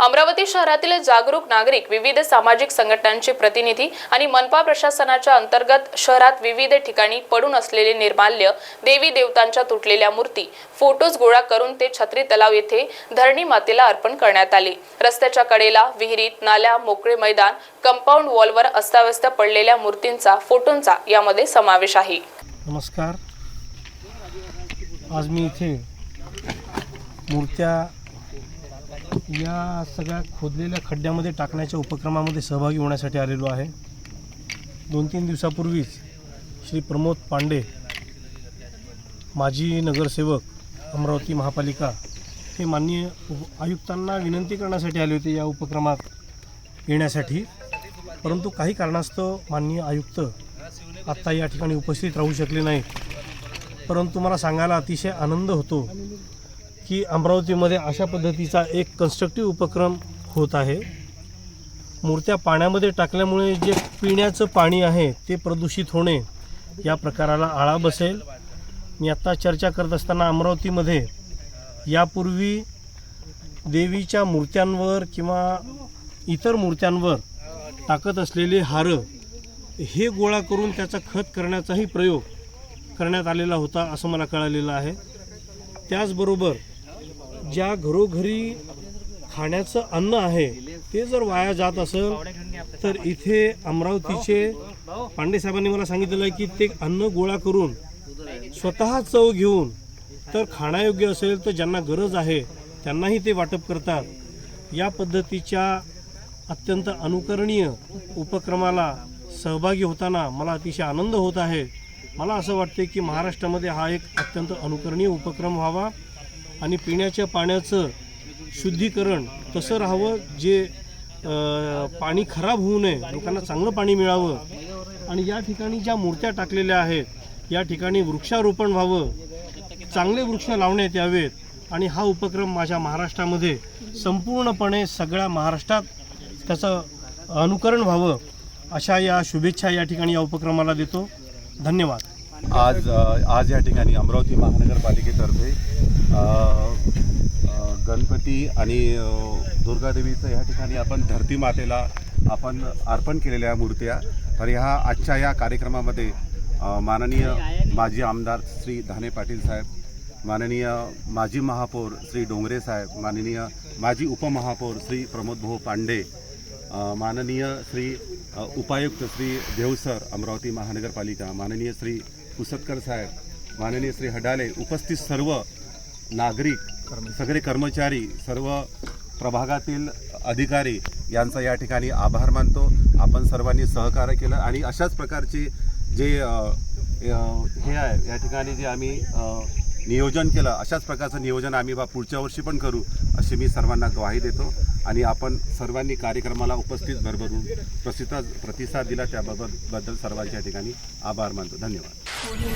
अमरावती शहरातील जागरूक नागरिक विविध सामाजिक संघटनांचे प्रतिनिधी आणि मनपा प्रशासनाच्या अंतर्गत शहरात विविध ठिकाणी पडून असलेले निर्माल्य देवी देवतांच्या तुटलेल्या मूर्ती फोटोज गोळा करून ते छत्री तलाव येथे धरणी मातेला अर्पण करण्यात आले. रस्त्याच्या कडेला विहिरीत नाल्या मोकळे मैदान कंपाऊंड वॉलवर अस्ताव्यस्त पडलेल्या मूर्तींचा फोटोंचा यामध्ये समावेश आहे. नमस्कार. आज मी इथे मूर्त्या या सगळ्या खोदलेल्या खड्ड्यामध्ये टाकण्याच्या उपक्रमामध्ये सहभागी होण्यासाठी आलेलो आहे. दोन तीन दिवसापूर्वीच श्री प्रमोद पांडे माजी नगरसेवक अमरावती महापालिका हे माननीय उप- आयुक्तांना विनंती करण्यासाठी आले होते या उपक्रमात येण्यासाठी. परंतु काही कारणास्तव माननीय आयुक्त आत्ता या ठिकाणी उपस्थित राहू शकले नाहीत. परंतु मला सांगायला अतिशय आनंद होतो की अमरावतीमध्ये अशा पद्धतीचा एक कन्स्ट्रक्टिव्ह उपक्रम होत आहे. मूर्त्या पाण्यामध्ये टाकल्यामुळे जे पिण्याचं पाणी आहे ते प्रदूषित होणे या प्रकाराला आळा बसेल. मी आत्ता चर्चा करत असताना अमरावतीमध्ये यापूर्वी देवीच्या मूर्त्यांवर किंवा इतर मूर्त्यांवर टाकत असलेले हारं हे गोळा करून त्याचा खत करण्याचाही प्रयोग करण्यात आलेला होता असं मला कळालेलं आहे. त्याचबरोबर ज्या घरोघरी खाण्याचं अन्न आहे ते जर वाया जात असेल तर इथे अमरावतीचे पांडे साहेबांनी मला सांगितलेलं आहे की ते अन्न गोळा करून स्वतः चव घेऊन तर खाण्यायोग्य असेल तर ज्यांना गरज आहे त्यांनाही ते वाटप करतात. या पद्धतीच्या अत्यंत अनुकरणीय उपक्रमाला सहभागी होताना मला अतिशय आनंद होत आहे. मला असं वाटते की महाराष्ट्रामध्ये हा एक अत्यंत अनुकरणीय उपक्रम व्हावा. आणि पिण्याच्या पाण्याचं शुद्धीकरण तसं राहावं जे पाणी खराब होऊ नये लोकांना चांगलं पाणी मिळावं. आणि या ठिकाणी ज्या मूर्त्या टाकलेल्या आहेत या ठिकाणी वृक्षारोपण व्हावं. चांगले वृक्ष लावण्यात यावेत आणि हा उपक्रम माझ्या महाराष्ट्रामध्ये संपूर्णपणे सगळ्या महाराष्ट्रात त्याचं अनुकरण व्हावं अशा या शुभेच्छा या ठिकाणी या उपक्रमाला देतो. धन्यवाद. आज आज या ठिकाणी अमरावती महानगरपालिकेतर्फे गणपती आणि दुर्गादेवीचं या ठिकाणी आपण धरती मातेला आपण अर्पण केलेल्या मूर्त्या. तर ह्या आजच्या या कार्यक्रमामध्ये माननीय माजी आमदार श्री धाने पाटील साहेब माननीय माजी महापौर श्री डोंगरे साहेब माननीय माजी उपमहापौर श्री प्रमोदभाऊ पांडे माननीय श्री उपायुक्त श्री देवसर अमरावती महानगरपालिका माननीय श्री पुसतकर साहेब माननीय श्री हडाले उपस्थित सर्व नागरिक सगळे कर्मचारी सर्व प्रभागातील अधिकारी यांचा या ठिकाणी आभार मानतो. आपण सर्वांनी सहकार्य केलं आणि अशाच प्रकारचे जे हे आहे या ठिकाणी जे आम्ही नियोजन केलं अशाच प्रकारचं नियोजन आम्ही बा पुढच्या वर्षी पण करू अशी मी सर्वांना ग्वाही देतो. आणि आपण सर्वांनी कार्यक्रमाला उपस्थित भरभरून प्रसिद्ध प्रतिसाद दिला त्याबाबत बद्दल सर्वांच्या ठिकाणी आभार मानतो. धन्यवाद. Audio.